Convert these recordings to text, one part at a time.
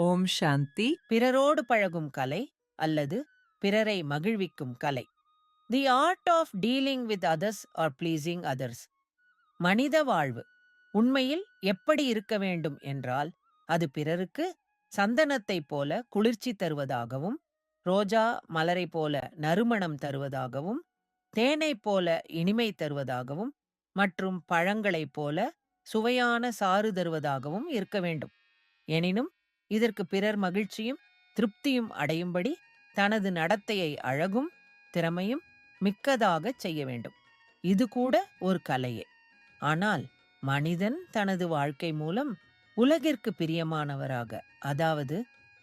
ஓம் சாந்தி. பிறரோடு பழகும் கலை அல்லது பிறரை மகிழ்விக்கும் கலை. The art of dealing with others or pleasing others மனித வாழ்வு. உண்மையில் எப்படி இருக்க வேண்டும் என்றால் அது பிறருக்கு சந்தனத்தைப் போல குளிர்ச்சி தருவதாகவும் ரோஜா மலரை போல நறுமணம் தருவதாகவும் தேனைப் போல இனிமை தருவதாகவும் மற்றும் பழங்களைப் போல சுவையான சாறு தருவதாகவும் இருக்க வேண்டும். எனினும் இதற்கு பிறர் மகிழ்ச்சியும் திருப்தியும் அடையும்படி தனது நடத்தையை அழகும் திறமையும் மிக்கதாகச் செய்ய வேண்டும். இது கூட ஒரு கலையே. ஆனால் மனிதன் தனது வாழ்க்கை மூலம் உலகிற்கு பிரியமானவராக அதாவது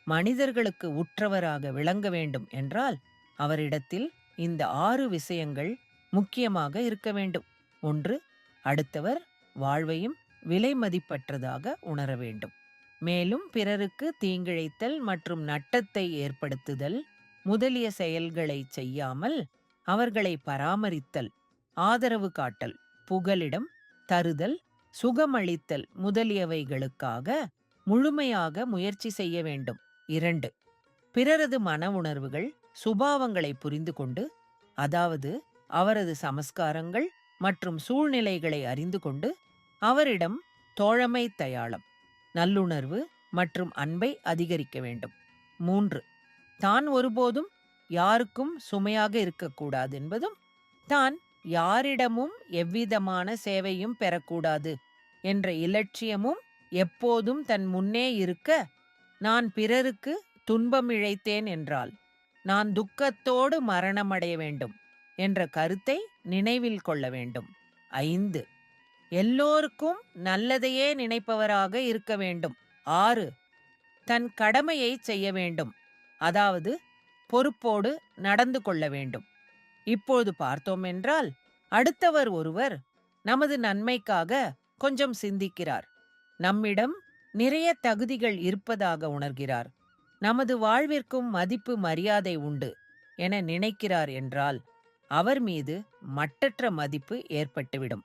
மனிதர்களுக்கு உற்றவராக விளங்க வேண்டும் என்றால் அவரிடத்தில் இந்த ஆறு விஷயங்கள் முக்கியமாக இருக்க வேண்டும். ஒன்று அடுத்தவர் வாழ்வையும் விலை மதிப்பற்றதாக உணர வேண்டும். மேலும் பிறருக்கு தீங்கிழைத்தல் மற்றும் நட்டத்தை ஏற்படுத்துதல் முதலிய செயல்களை செய்யாமல் அவர்களை பராமரித்தல் ஆதரவு காட்டல் புகலிடம் தருதல் சுகமளித்தல் முதலியவைகளுக்காக முழுமையாக முயற்சி செய்ய வேண்டும். இரண்டு பிறரது மன உணர்வுகள் சுபாவங்களை புரிந்து கொண்டு அதாவது அவரது சமஸ்காரங்கள் மற்றும் சூழ்நிலைகளை அறிந்து கொண்டு அவரிடம் தோழமை தயாளம். நல்லுணர்வு மற்றும் அன்பை அதிகரிக்க வேண்டும். மூன்று தான் ஒருபோதும் யாருக்கும் சுமையாக இருக்கக்கூடாது என்பதும் தான் யாரிடமும் எவ்விதமான சேவையும் பெறக்கூடாது என்ற இலட்சியமும் எப்போதும் தன் முன்னே இருக்க நான் பிறருக்கு துன்பம் இழைத்தேன் என்றால் நான் துக்கத்தோடு மரணமடைய வேண்டும் என்ற கருத்தை நினைவில் கொள்ள வேண்டும். ஐந்து எல்லோருக்கும் நல்லதையே நினைப்பவராக இருக்க வேண்டும். ஆறு தன் கடமையை செய்ய வேண்டும். அதாவது பொறுப்போடு நடந்து கொள்ள வேண்டும். இப்போது பார்த்தோம் என்றால் அடுத்தவர் ஒருவர் நமது நன்மைக்காக கொஞ்சம் சிந்திக்கிறார். நம்மிடம் நிறைய தகுதிகள் இருப்பதாக உணர்கிறார். நமது வாழ்விற்கும் மதிப்பு மரியாதை உண்டு என நினைக்கிறார் என்றால் அவர் மீது மட்டற்ற மதிப்பு ஏற்பட்டுவிடும்.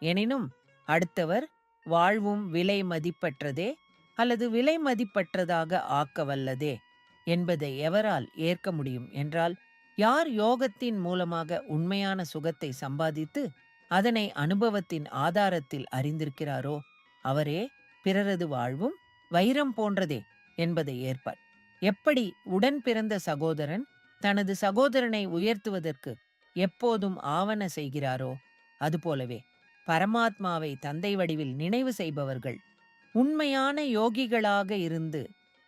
எனினும் அடுத்தவர் வாழ்வும் விலை மதிப்பற்றதே அல்லது விலை மதிப்பற்றதாக ஆக்கவல்லதே என்பதை எவரால் ஏற்க முடியும் என்றால் யார் யோகத்தின் மூலமாக உண்மையான சுகத்தை சம்பாதித்து அதனை அனுபவத்தின் ஆதாரத்தில் அறிந்திருக்கிறாரோ அவரே பிறரது வாழ்வும் வைரம் போன்றதே என்பதை ஏற்பார். எப்படி உடன் பிறந்த சகோதரன் தனது சகோதரனை உயர்த்துவதற்கு எப்போதும் ஆவண செய்கிறாரோ அதுபோலவே பரமாத்மாவை தந்தை வடிவில் நினைவு செய்பவர்கள். உண்மையான யோகிகளாக இருந்து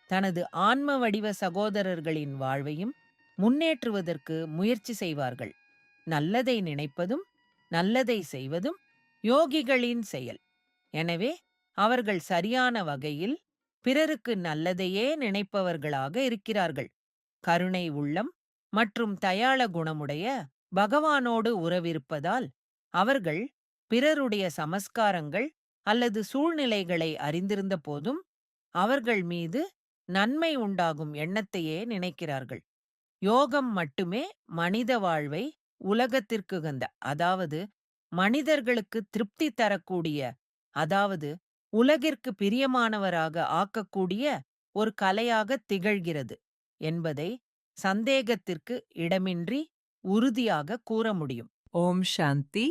தனது ஆன்ம வடிவ சகோதரர்களின் வாழ்வையும் முன்னேற்றுவதற்கு முயற்சி செய்வார்கள். நல்லதை நினைப்பதும் நல்லதை செய்வதும் யோகிகளின் செயல். எனவே அவர்கள் சரியான வகையில் பிறருக்கு நல்லதையே நினைப்பவர்களாக இருக்கிறார்கள். கருணை உள்ளம் மற்றும் தயாள குணமுடைய பகவானோடு உறவிருப்பதால் அவர்கள் பிறருடைய சமஸ்காரங்கள் அல்லது சூழ்நிலைகளை அறிந்திருந்த போதும் அவர்கள் மீது நன்மை உண்டாகும் எண்ணத்தையே நினைக்கிறார்கள். யோகம் மட்டுமே மனித வாழ்வை உலகத்திற்கு கந்த அதாவது மனிதர்களுக்கு திருப்தி தரக்கூடிய அதாவது உலகிற்கு பிரியமானவராக ஆக்கக்கூடிய ஒரு கலையாக திகழ்கிறது என்பதை சந்தேகத்திற்கு இடமின்றி உறுதியாக கூற முடியும். ஓம் சாந்தி.